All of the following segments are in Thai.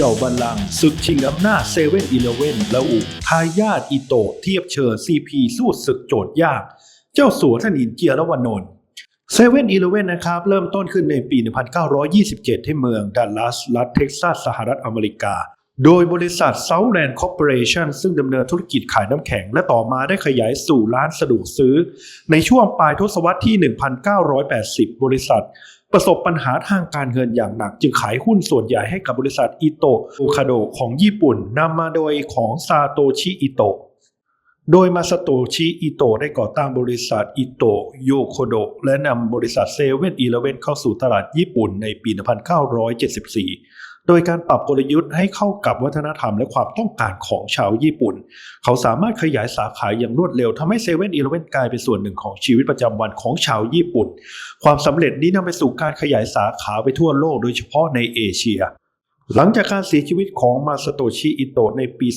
ย่าบัลลังก์ศึกชิงอำนาจเซเว่นอีเลเว่นและอุทายาทอิโตเทียบเชิญซีพีสู้ศึกโจทย์ยาก เจ้าสัวธนินเจียรวนนท์เซเว่นอีเลเว่นนะครับ เริ่มต้นขึ้นในปี 1927 ที่เมืองดัลลัส รัฐเท็กซัส สหรัฐอเมริกา โดยบริษัท Southland Corporation ซึ่งดำเนินธุรกิจขายน้ำแข็ง และต่อมาได้ขยายสู่ร้านสะดวกซื้อ ในช่วงปลายทศวรรษที่ 1980 บริษัท ประสบปัญหาทางการเงินอย่างหนัก จึงขายหุ้นส่วนใหญ่ให้กับบริษัทอิโตะโอคาโดของญี่ปุ่นนำมาโดยของซาโตชิอิโตะโดยมาสโตชิอิโตะได้ก่อตั้งบริษัทอิโตะโยโคโดและนำบริษัทเซเว่นอีเลเว่นเข้าสู่ตลาดญี่ปุ่นในปี 1974 โดยการปรับกลยุทธ์ให้เข้ากับวัฒนธรรมและความต้องการของชาวญี่ปุ่น เขาสามารถขยายสาขาอย่างรวดเร็วทำให้เซเว่นอีเลเว่นกลายเป็นส่วนหนึ่งของชีวิตประจำวันของชาวญี่ปุ่น ความสำเร็จนี้นำไปสู่การขยายสาขาไปทั่วโลกโดยเฉพาะในเอเชียหลังจากการเสียชีวิตของมาสโตชิอิโตะในปี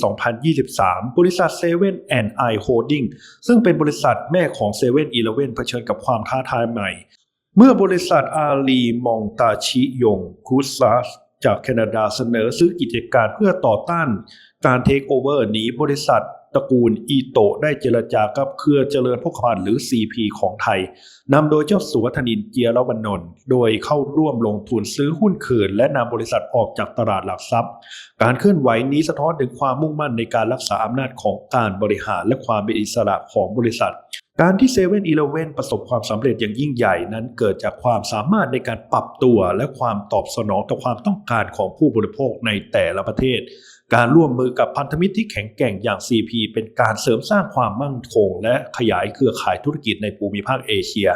2023 บริษัท7 e เ and I Holding ซึ่งเป็นบริษัทแม่ของ7 e เ e ่นอีเผชิญกับความท้าทายใหม่ เมื่อบริษัทอาลีมองตาชิยงคุซัส จากแคนาดาเสนอซื้อกิจการเพื่อต่อต้านการเทคโอเวอร์นี้บริษัทตระกูลอีโตะได้เจรจากับเครือเจริญพกพันหรือ CP ของไทย นำโดยเจ้าสัวธนินเจียรวนนท์โดยเข้าร่วมลงทุนซื้อหุ้นคืน และนำบริษัทออกจากตลาดหลักทรัพย์ การเคลื่อนไหวนี้สะท้อนถึงความมุ่งมั่นในการรักษาอำนาจของการบริหารและความเป็นอิสระของบริษัท การที่เซเว่นอีเลเว่นประสบความสำเร็จอย่างยิ่งใหญ่นั้นเกิดจากความสามารถในการปรับตัวและความตอบสนองต่อความต้องการของผู้บริโภคในแต่ละประเทศ การร่วมมือกับพันธมิตรที่แข็งแกร่งอย่าง CP เป็นการเสริมสร้างความมั่นคง และขยายเครือข่ายธุรกิจในภูมิภาคเอเชีย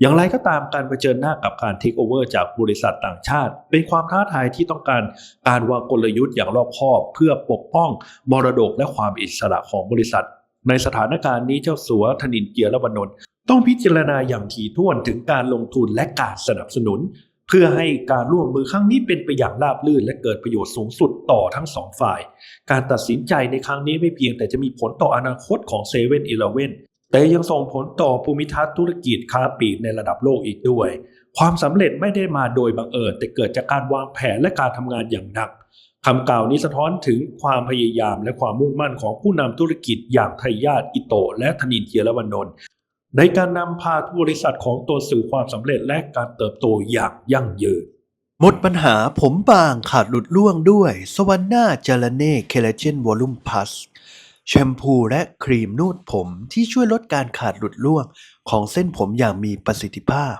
อย่างไรก็ตามการเผชิญหน้ากับการเทคโอเวอร์จากบริษัทต่างชาติ เป็นความท้าทายที่ต้องการการวางกลยุทธ์อย่างรอบคอบ เพื่อปกป้องมรดกและความอิสระของบริษัท ในสถานการณ์นี้เจ้าสัวธนินเกียรวนนท์ต้องพิจารณาอย่างถี่ถ้วนถึงการลงทุนและการสนับสนุน เพื่อให้การร่วมมือครั้งนี้เป็นไปอย่างราบรื่นและเกิดประโยชน์สูงสุดต่อทั้งสองฝ่าย การตัดสินใจในครั้งนี้ไม่เพียงแต่จะมีผลต่ออนาคตของเซเว่นอีเลเว่นแต่ยังส่งผลต่อภูมิทัศน์ธุรกิจค้าปลีกในระดับโลกอีกด้วย ความสำเร็จไม่ได้มาโดยบังเอิญแต่เกิดจากการวางแผนและการทำงานอย่างหนัก คำกล่าวนี้สะท้อนถึงความพยายามและความมุ่งมั่นของผู้นำธุรกิจอย่างไทยาติอิโตะและธนินเทียรวันนท์ในการนำพาบริษัทของตนสู่ความสำเร็จและการเติบโตอย่างยั่งยืนหมดปัญหาผมบางขาดหลุดร่วงด้วย สวันนาจาลเน่เคลเจนวอลลุ่มพัสแชมพูและครีมนูดผมที่ช่วยลดการขาดหลุดร่วงของเส้นผมอย่างมีประสิทธิภาพ